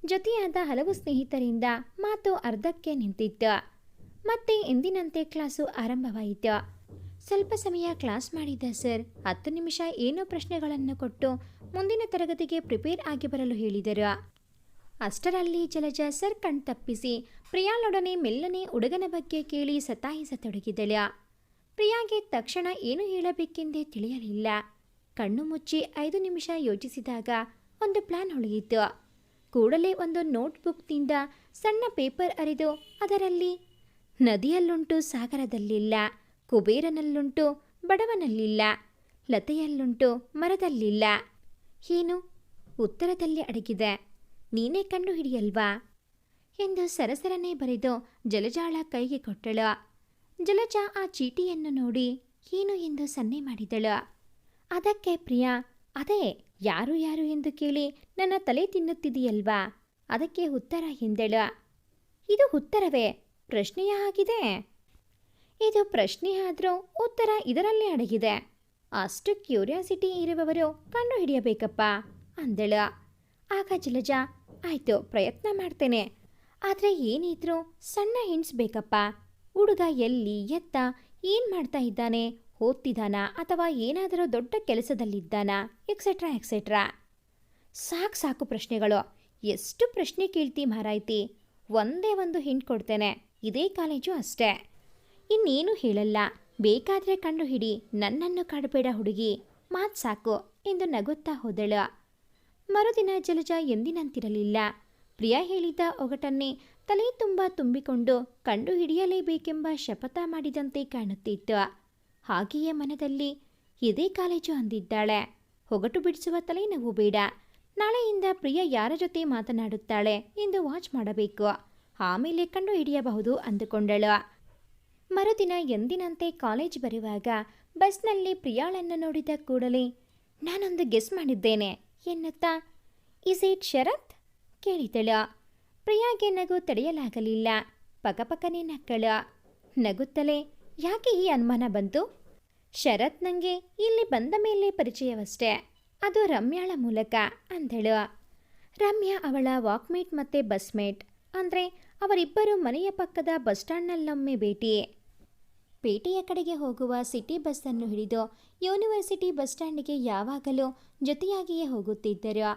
ಜೊತೆಯಾದ ಹಲವು ಸ್ನೇಹಿತರಿಂದ ಮಾತು ಅರ್ಧಕ್ಕೆ ನಿಂತಿತ್ತು. ಮತ್ತೆ ಎಂದಿನಂತೆ ಕ್ಲಾಸು ಆರಂಭವಾಯಿತು. ಸ್ವಲ್ಪ ಸಮಯ ಕ್ಲಾಸ್ ಮಾಡಿದ್ದ ಸರ್, ಹತ್ತು ನಿಮಿಷ ಏನೋ ಪ್ರಶ್ನೆಗಳನ್ನು ಕೊಟ್ಟು ಮುಂದಿನ ತರಗತಿಗೆ ಪ್ರಿಪೇರ್ ಆಗಿ ಬರಲು ಹೇಳಿದರು. ಅಷ್ಟರಲ್ಲಿ ಜಲಜ ಸರ್ ಕಣ್ತಪ್ಪಿಸಿ ಪ್ರಿಯಾಳೊಡನೆ ಮೆಲ್ಲನೆ ಹುಡುಗನ ಬಗ್ಗೆ ಕೇಳಿ ಸತಾಯಿಸತೊಡಗಿದಳು. ಪ್ರಿಯಾಗೆ ತಕ್ಷಣ ಏನು ಹೇಳಬೇಕೆಂದೇ ತಿಳಿಯಲಿಲ್ಲ. ಕಣ್ಣು ಮುಚ್ಚಿ ಐದು ನಿಮಿಷ ಯೋಚಿಸಿದಾಗ ಒಂದು ಪ್ಲಾನ್ ಹೊಳೆಯಿತು ಕೂಡಲೇ ಒಂದು ನೋಟ್ಬುಕ್ನಿಂದ ಸಣ್ಣ ಪೇಪರ್ ಅರಿದು ಅದರಲ್ಲಿ, ನದಿಯಲ್ಲುಂಟು ಸಾಗರದಲ್ಲಿಲ್ಲ, ಕುಬೇರನಲ್ಲುಂಟು ಬಡವನಲ್ಲಿಲ್ಲ, ಲತೆಯಲ್ಲುಂಟು ಮರದಲ್ಲಿಲ್ಲ, ಏನು? ಉತ್ತರದಲ್ಲಿ ಅಡಗಿದೆ. ನೀನೇ ಕಂಡು ಹಿಡಿಯಲ್ವಾ ಎಂದು ಸರಸರನೆ ಬರೆದು ಜಲಜಾಳ ಕೈಗೆ ಕೊಟ್ಟಳು. ಜಲಜ ಆ ಚೀಟಿಯನ್ನು ನೋಡಿ ಏನು ಎಂದು ಸನ್ನೆ ಮಾಡಿದಳು. ಅದಕ್ಕೆ ಪ್ರಿಯಾ, ಅದೇ ಯಾರು ಯಾರು ಎಂದು ಕೇಳಿ ನನ್ನ ತಲೆ ತಿನ್ನುತ್ತಿದೆಯಲ್ವಾ? ಅದಕ್ಕೆ ಉತ್ತರ ಎಂದಳು. ಇದು ಉತ್ತರವೇ? ಪ್ರಶ್ನೆಯ ಆಗಿದೆ. ಇದು ಪ್ರಶ್ನೆ ಆದರೂ ಉತ್ತರ ಇದರಲ್ಲೇ ಅಡಗಿದೆ. ಅಷ್ಟು ಕ್ಯೂರಿಯಾಸಿಟಿ ಇರುವವರು ಕಂಡು ಹಿಡಿಯಬೇಕಪ್ಪ ಅಂದಳು. ಆಗ ಜಲಜ, ಆಯ್ತು, ಪ್ರಯತ್ನ ಮಾಡ್ತೇನೆ. ಆದರೆ ಏನಿದ್ರು ಸಣ್ಣ ಹಿಂಟ್ಸ್ ಬೇಕಪ್ಪ. ಹುಡುಗ ಎಲ್ಲಿ ಎತ್ತ, ಏನು ಮಾಡ್ತಾ ಇದ್ದಾನೆ, ಓದ್ತಿದ್ದಾನಾ ಅಥವಾ ಏನಾದರೂ ದೊಡ್ಡ ಕೆಲಸದಲ್ಲಿದ್ದಾನಾ ಎಕ್ಸೆಟ್ರಾ ಎಕ್ಸೆಟ್ರಾ ಸಾಕು ಸಾಕು ಪ್ರಶ್ನೆಗಳು. ಎಷ್ಟು ಪ್ರಶ್ನೆ ಕೇಳ್ತಿ ಮಾರಾಯ್ತಿ. ಒಂದೇ ಒಂದು ಹಿಂಟ್ ಕೊಡ್ತೇನೆ. ಇದೇ ಕಾಲೇಜು ಅಷ್ಟೇ. ಇನ್ನೇನು ಹೇಳಲ್ಲ. ಬೇಕಾದ್ರೆ ಕಂಡು ಹಿಡಿ ನನ್ನನ್ನು ಕಾಡಬೇಡ ಹುಡುಗಿ. ಮಾತ್ ಸಾಕು ಎಂದು ನಗುತ್ತಾ ಹೋದಳು. ಮರುದಿನ ಜಲಜ ಎಂದಿನಂತಿರಲಿಲ್ಲ. ಪ್ರಿಯಾ ಹೇಳಿದ ಒಗಟನ್ನೇ ತಲೆ ತುಂಬ ತುಂಬಿಕೊಂಡು ಕಂಡು ಹಿಡಿಯಲೇಬೇಕೆಂಬ ಶಪಥ ಮಾಡಿದಂತೆ ಕಾಣುತ್ತಿತ್ತು. ಹಾಗೆಯೇ ಮನದಲ್ಲಿ ಇದೇ ಕಾಲೇಜು ಅಂದಿದ್ದಾಳೆ. ಹೊಗಟು ಬಿಡಿಸುವ ತಲೆನೋವು ಬೇಡ. ನಾಳೆಯಿಂದ ಪ್ರಿಯ ಯಾರ ಜೊತೆ ಮಾತನಾಡುತ್ತಾಳೆ ಎಂದು ವಾಚ್ ಮಾಡಬೇಕು. ಆಮೇಲೆ ಕಂಡು ಹಿಡಿಯಬಹುದು ಅಂದುಕೊಂಡಳು. ಮರುದಿನ ಎಂದಿನಂತೆ ಕಾಲೇಜ್ ಬರುವಾಗ ಬಸ್ನಲ್ಲಿ ಪ್ರಿಯಾಳನ್ನು ನೋಡಿದ ಕೂಡಲೇ ನಾನೊಂದು ಗೆಸ್ ಮಾಡಿದ್ದೇನೆ. ಎನ್ನುತ್ತಾ? Is it Sharath? ಕೇಳಿದಳು. ಪ್ರಿಯಾಗೆ ನಗು ತಡೆಯಲಾಗಲಿಲ್ಲ. ಪಕಪಕನೆ ನಕ್ಕಳು. ನಗುತ್ತಲೇ, ಯಾಕೆ ಈ ಅನುಮಾನ ಬಂತು? ಶರತ್ ನನಗೆ ಇಲ್ಲಿ ಬಂದ ಮೇಲೆ ಪರಿಚಯವಷ್ಟೇ. ಅದು ರಮ್ಯಾಳ ಮೂಲಕ, ಅಂದಳು. ರಮ್ಯಾ ಅವಳ ವಾಕ್ಮೇಟ್ ಮತ್ತು ಬಸ್ಮೇಟ್. ಅಂದರೆ ಅವರಿಬ್ಬರು ಮನೆಯ ಪಕ್ಕದ ಬಸ್ ಸ್ಟ್ಯಾಂಡ್ನಲ್ಲೊಮ್ಮೆ ಭೇಟಿ. ಪೇಟೆಯ ಕಡೆಗೆ ಹೋಗುವ ಸಿಟಿ ಬಸ್ಸನ್ನು ಹಿಡಿದು ಯೂನಿವರ್ಸಿಟಿ ಬಸ್ ಸ್ಟ್ಯಾಂಡಿಗೆ ಯಾವಾಗಲೂ ಜೊತೆಯಾಗಿಯೇ ಹೋಗುತ್ತಿದ್ದರು.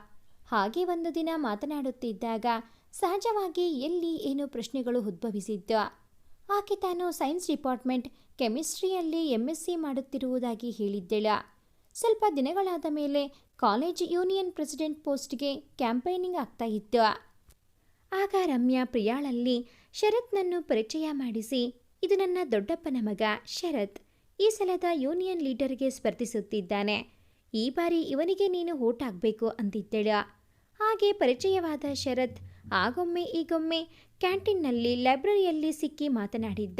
ಹಾಗೆ ಒಂದು ದಿನ ಮಾತನಾಡುತ್ತಿದ್ದಾಗ ಸಹಜವಾಗಿ ಎಲ್ಲಿ ಏನು ಪ್ರಶ್ನೆಗಳು ಉದ್ಭವಿಸಿದ್ದು. ಆಕೆ ತಾನು ಸೈನ್ಸ್ ಡಿಪಾರ್ಟ್ಮೆಂಟ್ ಕೆಮಿಸ್ಟ್ರಿಯಲ್ಲಿ ಎಂ ಎಸ್ ಸಿ ಮಾಡುತ್ತಿರುವುದಾಗಿ ಹೇಳಿದ್ದಳು. ಸ್ವಲ್ಪ ದಿನಗಳಾದ ಮೇಲೆ ಕಾಲೇಜ್ ಯೂನಿಯನ್ ಪ್ರೆಸಿಡೆಂಟ್ ಪೋಸ್ಟ್ಗೆ ಕ್ಯಾಂಪೇನಿಂಗ್ ಆಗ್ತಾ ಇತ್ತು. ಆಗ ರಮ್ಯಾ ಪ್ರಿಯಾಳಲ್ಲಿ ಶರತ್ನನ್ನು ಪರಿಚಯ ಮಾಡಿಸಿ ಇದು ನನ್ನ ದೊಡ್ಡಪ್ಪನ ಮಗ ಶರತ್. ಈ ಸಲದ ಯೂನಿಯನ್ ಲೀಡರ್ಗೆ ಸ್ಪರ್ಧಿಸುತ್ತಿದ್ದಾನೆ. ಈ ಬಾರಿ ಇವನಿಗೆ ನೀನು ಓಟ್ ಹಾಕಬೇಕು ಅಂತಿದ್ದಳ. ಹಾಗೆ ಪರಿಚಯವಾದ ಶರತ್ ಆಗೊಮ್ಮೆ ಈಗೊಮ್ಮೆ ಕ್ಯಾಂಟೀನ್ನಲ್ಲಿ ಲೈಬ್ರರಿಯಲ್ಲಿ ಸಿಕ್ಕಿ ಮಾತನಾಡಿದ್ದ.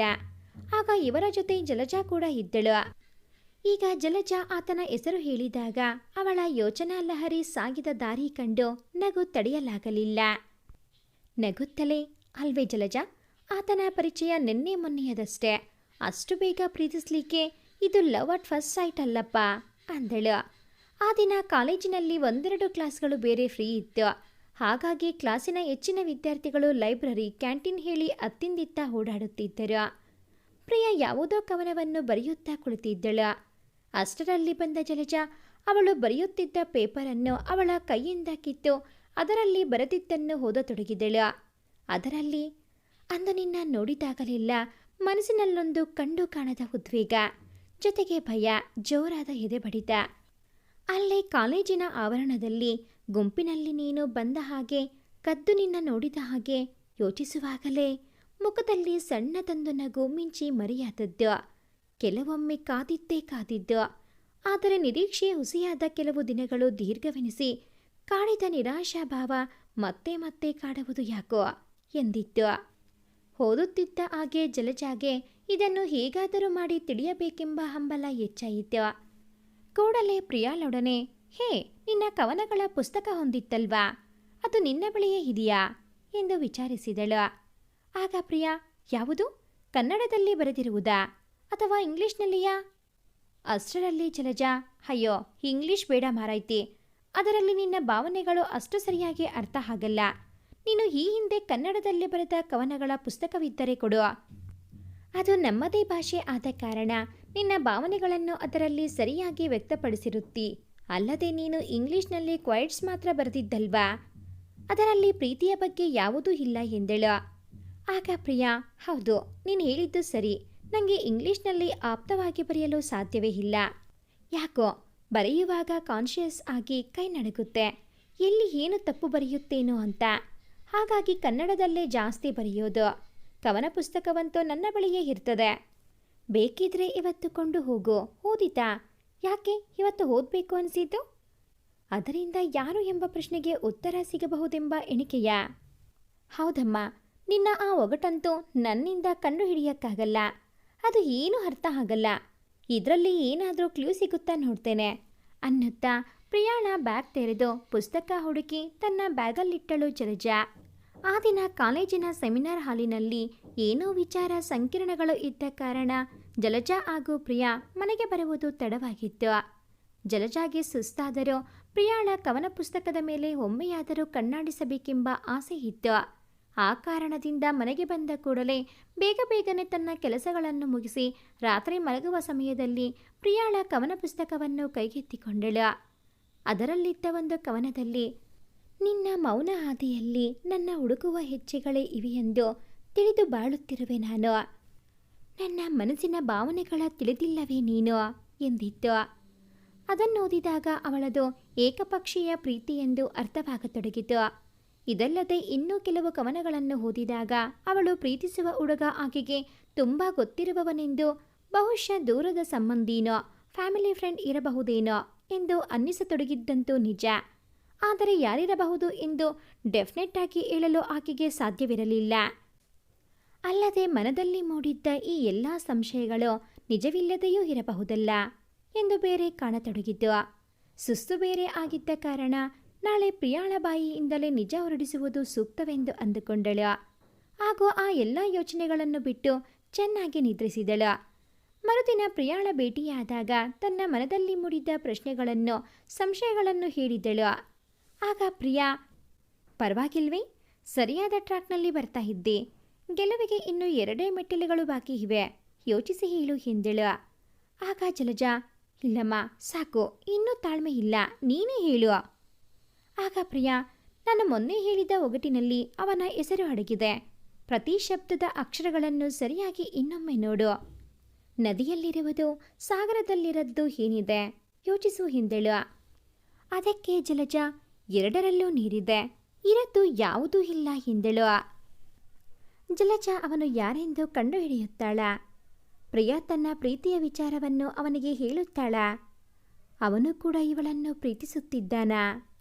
ಆಗ ಇವರ ಜೊತೆ ಜಲಜಾ ಕೂಡ ಇದ್ದಳು. ಈಗ ಜಲಜಾ ಆತನ ಹೆಸರು ಹೇಳಿದಾಗ ಅವಳ ಯೋಚನಾ ಲಹರಿ ಸಾಗಿದ ದಾರಿ ಕಂಡು ನಗು ತಡೆಯಲಾಗಲಿಲ್ಲ. ನಗುತ್ತಲೇ, ಅಲ್ವೇ ಜಲಜ ಆತನ ಪರಿಚಯ ನಿನ್ನೆ ಮೊನ್ನೆಯದಷ್ಟೇ. ಅಷ್ಟು ಬೇಗ ಪ್ರೀತಿಸ್ಲಿಕ್ಕೆ ಇದು ಲವ್ ಅಟ್ ಫಸ್ಟ್ ಸೈಟ್ ಅಲ್ಲಪ್ಪ, ಅಂದಳು. ಆ ದಿನ ಕಾಲೇಜಿನಲ್ಲಿ ಒಂದೆರಡು ಕ್ಲಾಸ್ಗಳು ಬೇರೆ ಫ್ರೀ ಇತ್ತು. ಹಾಗಾಗಿ ಕ್ಲಾಸಿನ ಹೆಚ್ಚಿನ ವಿದ್ಯಾರ್ಥಿಗಳು ಲೈಬ್ರರಿ, ಕ್ಯಾಂಟೀನ್ ಹೇಳಿ ಅತ್ತಿಂದಿತ್ತ ಓಡಾಡುತ್ತಿದ್ದರು. ಪ್ರಿಯ ಯಾವುದೋ ಕವನವನ್ನು ಬರೆಯುತ್ತಾ ಕುಳಿತಿದ್ದಳು. ಅಷ್ಟರಲ್ಲಿ ಬಂದ ಜಲಜ, ಅವಳು ಬರೆಯುತ್ತಿದ್ದ ಪೇಪರನ್ನು ಅವಳ ಕೈಯಿಂದ ಕಿತ್ತು ಅದರಲ್ಲಿ ಬರೆದಿದ್ದನ್ನು ಓದತೊಡಗಿದಳು. ಅದರಲ್ಲಿ ಅಂದು ನಿನ್ನ ನೋಡಿದಾಗಲಿಲ್ಲ ಮನಸ್ಸಿನಲ್ಲೊಂದು ಕಂಡು ಕಾಣದ ಉದ್ವೇಗ, ಜೊತೆಗೆ ಭಯ ಜೋರಾದ ಎದೆ ಬಡಿದ ಅಲ್ಲೇ ಕಾಲೇಜಿನ ಆವರಣದಲ್ಲಿ ಗುಂಪಿನಲ್ಲಿ ನೀನು ಬಂದ ಹಾಗೆ, ಕದ್ದು ನಿನ್ನ ನೋಡಿದ ಹಾಗೆ ಯೋಚಿಸುವಾಗಲೇ ಮುಖದಲ್ಲಿ ಸಣ್ಣದೊಂದು ನಗು ಮಿಂಚಿ ಮರೆಯಾದದ್ದು. ಕೆಲವೊಮ್ಮೆ ಕಾದಿದ್ದೇ ಕಾದಿದ್ದು. ಆದರೆ ನಿರೀಕ್ಷೆಯ ಹುಸಿಯಾದ ಕೆಲವು ದಿನಗಳು ದೀರ್ಘವೆನಿಸಿ ಕಾಡಿದ ನಿರಾಶಾಭಾವ ಮತ್ತೆ ಮತ್ತೆ ಕಾಡುವುದು ಯಾಕೋ ಎಂದಿತ್ತು. ಓದುತ್ತಿದ್ದ ಹಾಗೆ ಜಲಜಾಗೆ ಇದನ್ನು ಹೇಗಾದರೂ ಮಾಡಿ ತಿಳಿಯಬೇಕೆಂಬ ಹಂಬಲ ಹೆಚ್ಚಾಯಿತು. ಕೂಡಲೇ ಪ್ರಿಯಾಳೊಡನೆ ಹೇ, ನಿನ್ನ ಕವನಗಳ ಪುಸ್ತಕ ಹೊಂದಿತ್ತಲ್ವಾ? ಅದು ನಿನ್ನ ಬಳಿಯೇ ಇದೆಯಾ? ಎಂದು ವಿಚಾರಿಸಿದಳು. ಆಗ ಪ್ರಿಯಾ, ಯಾವುದು? ಕನ್ನಡದಲ್ಲಿ ಬರೆದಿರುವುದಾ? ಅಥವಾ ಇಂಗ್ಲಿಷ್ನಲ್ಲಿಯಾ? ಅಷ್ಟರಲ್ಲಿ ಜಲಜ, ಅಯ್ಯೋ, ಇಂಗ್ಲಿಷ್ ಬೇಡ ಮಾರಾಯ್ತಿ. ಅದರಲ್ಲಿ ನಿನ್ನ ಭಾವನೆಗಳು ಅಷ್ಟು ಸರಿಯಾಗಿ ಅರ್ಥ ಆಗಲ್ಲ. ನೀನು ಈ ಹಿಂದೆ ಕನ್ನಡದಲ್ಲಿ ಬರೆದ ಕವನಗಳ ಪುಸ್ತಕವಿದ್ದರೆ ಕೊಡು. ಅದು ನಮ್ಮದೇ ಭಾಷೆ ಆದ ಕಾರಣ ನಿನ್ನ ಭಾವನೆಗಳನ್ನು ಅದರಲ್ಲಿ ಸರಿಯಾಗಿ ವ್ಯಕ್ತಪಡಿಸಿರುತ್ತಿ. ಅಲ್ಲದೆ ನೀನು ಇಂಗ್ಲಿಷ್ನಲ್ಲಿ ಕ್ವೈಟ್ಸ್ ಮಾತ್ರ ಬರೆದಿದ್ದಲ್ವಾ? ಅದರಲ್ಲಿ ಪ್ರೀತಿಯ ಬಗ್ಗೆ ಯಾವುದೂ ಇಲ್ಲ ಎಂದಳು. ಆಗ ಪ್ರಿಯಾ, ಹೌದು, ನೀನು ಹೇಳಿದ್ದು ಸರಿ. ನನಗೆ ಇಂಗ್ಲಿಷ್ನಲ್ಲಿ ಆಪ್ತವಾಗಿ ಬರೆಯಲು ಸಾಧ್ಯವೇ ಇಲ್ಲ. ಯಾಕೋ, ಬರೆಯುವಾಗ ಕಾನ್ಷಿಯಸ್ ಆಗಿ ಕೈ ನಡುಗುತ್ತೆ. ಎಲ್ಲಿ ಏನು ತಪ್ಪು ಬರೆಯುತ್ತೇನೋ ಅಂತ. ಹಾಗಾಗಿ ಕನ್ನಡದಲ್ಲೇ ಜಾಸ್ತಿ ಬರೆಯೋದು. ಕವನ ಪುಸ್ತಕವಂತೂ ನನ್ನ ಬಳಿಯೇ ಇರ್ತದೆ. ಬೇಕಿದ್ರೆ ಇವತ್ತು ಕೊಂಡು ಹೋಗು. ಓದಿತಾ? ಯಾಕೆ? ಇವತ್ತು ಓದಬೇಕು ಅನಿಸಿತು ಅದರಿಂದ ಯಾರು ಎಂಬ ಪ್ರಶ್ನೆಗೆ ಉತ್ತರ ಸಿಗಬಹುದೆಂಬ ಎಣಿಕೆಯ? ಹೌದಮ್ಮ. ನಿನ್ನ ಆ ಒಗಟಂತೂ ನನ್ನಿಂದ ಕಂಡು ಹಿಡಿಯಕ್ಕಾಗಲ್ಲ ಅದು ಏನೂ ಅರ್ಥ ಆಗಲ್ಲ. ಇದರಲ್ಲಿ ಏನಾದರೂ ಕ್ಲೂ ಸಿಗುತ್ತಾ ನೋಡ್ತೇನೆ. ಅನ್ನುತ್ತಾ ಪ್ರಿಯಾಣ ಬ್ಯಾಗ್ ತೆರೆದು ಪುಸ್ತಕ ಹುಡುಕಿ ತನ್ನ ಬ್ಯಾಗಲ್ಲಿಟ್ಟಳು ಜಲಜ. ಆ ದಿನ ಕಾಲೇಜಿನ ಸೆಮಿನಾರ್ ಹಾಲಿನಲ್ಲಿ ಏನೋ ವಿಚಾರ ಸಂಕಿರಣಗಳು ಇದ್ದ ಕಾರಣ ಜಲಜಾ ಹಾಗೂ ಪ್ರಿಯಾ ಮನೆಗೆ ಬರುವುದು ತಡವಾಗಿತ್ತು. ಜಲಜಾಗೆ ಸುಸ್ತಾದರೂ ಪ್ರಿಯಾಳ ಕವನ ಪುಸ್ತಕದ ಮೇಲೆ ಒಮ್ಮೆಯಾದರೂ ಕಣ್ಣಾಡಿಸಬೇಕೆಂಬ ಆಸೆ ಇತ್ತು. ಆ ಕಾರಣದಿಂದ ಮನೆಗೆ ಬಂದ ಕೂಡಲೇ ಬೇಗ ಬೇಗನೆ ತನ್ನ ಕೆಲಸಗಳನ್ನು ಮುಗಿಸಿ ರಾತ್ರಿ ಮಲಗುವ ಸಮಯದಲ್ಲಿ ಪ್ರಿಯಾಳ ಕವನ ಪುಸ್ತಕವನ್ನು ಕೈಗೆತ್ತಿಕೊಂಡಳು. ಅದರಲ್ಲಿದ್ದ ಒಂದು ಕವನದಲ್ಲಿ ನಿನ್ನ ಮೌನ ಹಾದಿಯಲ್ಲಿ ನನ್ನ ಹುಡುಕುವ ಹೆಜ್ಜೆಗಳೇ ಇವೆಯೆಂದು ತಿಳಿದು ಬಾಳುತ್ತಿರುವೆ ನಾನು. ನನ್ನ ಮನಸ್ಸಿನ ಭಾವನೆಗಳ ತಿಳಿದಿಲ್ಲವೇ ನೀನು? ಎಂದಿತ್ತು. ಅದನ್ನೋದಿದಾಗ ಅವಳದು ಏಕಪಕ್ಷೀಯ ಪ್ರೀತಿ ಎಂದು ಅರ್ಥವಾಗತೊಡಗಿತು. ಇದಲ್ಲದೆ ಇನ್ನೂ ಕೆಲವು ಕವನಗಳನ್ನು ಓದಿದಾಗ ಅವಳು ಪ್ರೀತಿಸುವ ಹುಡುಗ ಆಕೆಗೆ ತುಂಬ ಗೊತ್ತಿರುವವನೆಂದು, ಬಹುಶಃ ದೂರದ ಸಂಬಂಧಿನೋ, ಫ್ಯಾಮಿಲಿ ಫ್ರೆಂಡ್ ಇರಬಹುದೇನೋ ಎಂದು ಅನ್ನಿಸತೊಡಗಿದ್ದಂತೂ ನಿಜ. ಆದರೆ ಯಾರಿರಬಹುದು ಎಂದು ಡೆಫಿನೆಟ್ ಆಗಿ ಹೇಳಲು ಆಕೆಗೆ ಸಾಧ್ಯವಿರಲಿಲ್ಲ. ಅಲ್ಲದೆ ಮನದಲ್ಲಿ ಮೂಡಿದ್ದ ಈ ಎಲ್ಲ ಸಂಶಯಗಳು ನಿಜವಿಲ್ಲದೆಯೂ ಇರಬಹುದಲ್ಲ ಎಂದು ಬೇರೆ ಕಾಣತೊಡಗಿದ್ದು. ಸುಸ್ತು ಬೇರೆ ಆಗಿದ್ದ ಕಾರಣ ನಾಳೆ ಪ್ರಿಯಾಳ ಬಾಯಿಯಿಂದಲೇ ನಿಜ ಹೊರಡಿಸುವುದು ಸೂಕ್ತವೆಂದು ಅಂದುಕೊಂಡಳು. ಹಾಗೂ ಆ ಎಲ್ಲ ಯೋಚನೆಗಳನ್ನು ಬಿಟ್ಟು ಚೆನ್ನಾಗಿ ನಿದ್ರಿಸಿದಳು. ಮರುದಿನ ಪ್ರಿಯಾಳ ಭೇಟಿಯಾದಾಗ ತನ್ನ ಮನದಲ್ಲಿ ಮೂಡಿದ್ದ ಪ್ರಶ್ನೆಗಳನ್ನು, ಸಂಶಯಗಳನ್ನು ಹೇಳಿದಳು. ಆಗ ಪ್ರಿಯಾ, ಪರವಾಗಿಲ್ವೇ? ಸರಿಯಾದ ಟ್ರ್ಯಾಕ್ನಲ್ಲಿ ಬರ್ತಾ ಇದ್ದೆ. ಗೆಲುವಿಗೆ ಇನ್ನೂ ಎರಡೇ ಮೆಟ್ಟಿಲುಗಳು ಬಾಕಿ ಇವೆ. ಯೋಚಿಸಿ ಹೇಳು ಎಂದಳು ಆಗ ಜಲಜ, ಇಲ್ಲಮ್ಮ, ಸಾಕು, ಇನ್ನೂ ತಾಳ್ಮೆ ಇಲ್ಲ, ನೀನೇ ಹೇಳು. ಆಗ ಪ್ರಿಯಾ, ನಾನು ಮೊನ್ನೆ ಹೇಳಿದ ಒಗಟಿನಲ್ಲಿ ಅವನ ಹೆಸರು ಅಡಗಿದೆ. ಪ್ರತಿ ಶಬ್ದದ ಅಕ್ಷರಗಳನ್ನು ಸರಿಯಾಗಿ ಇನ್ನೊಮ್ಮೆ ನೋಡು. ನದಿಯಲ್ಲಿರುವುದು ಸಾಗರದಲ್ಲಿರದ್ದು ಏನಿದೆ? ಯೋಚಿಸು ಹಿಂದೆಳು. ಅದಕ್ಕೆ ಜಲಜ ಎರಡರಲ್ಲೂ ನೀರಿದೆ. ಇರದ್ದು ಯಾವುದೂ ಇಲ್ಲ ಎಂದಳು ಜಲಜ ಅವನು ಯಾರೆಂದು ಕಂಡುಹಿಡಿಯುತ್ತಾಳ. ಪ್ರಿಯಾ ತನ್ನ ಪ್ರೀತಿಯ ವಿಚಾರವನ್ನು ಅವನಿಗೆ ಹೇಳುತ್ತಾಳ. ಅವನು ಕೂಡ ಇವಳನ್ನು ಪ್ರೀತಿಸುತ್ತಿದ್ದಾನಾ?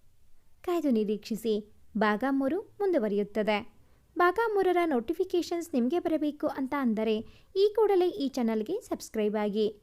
ಕಾಯ್ದು ನಿರೀಕ್ಷಿಸಿ. ಭಾಗ ಮೂರು ಮುಂದುವರಿಯುತ್ತದೆ. ಭಾಗ ಮೂರರ ನೋಟಿಫಿಕೇಷನ್ಸ್ ನಿಮಗೆ ಬರಬೇಕು ಅಂತ ಅಂದರೆ ಈ ಕೂಡಲೇ ಈ ಚಾನಲ್ಗೆ ಸಬ್ಸ್ಕ್ರೈಬ್ ಆಗಿ.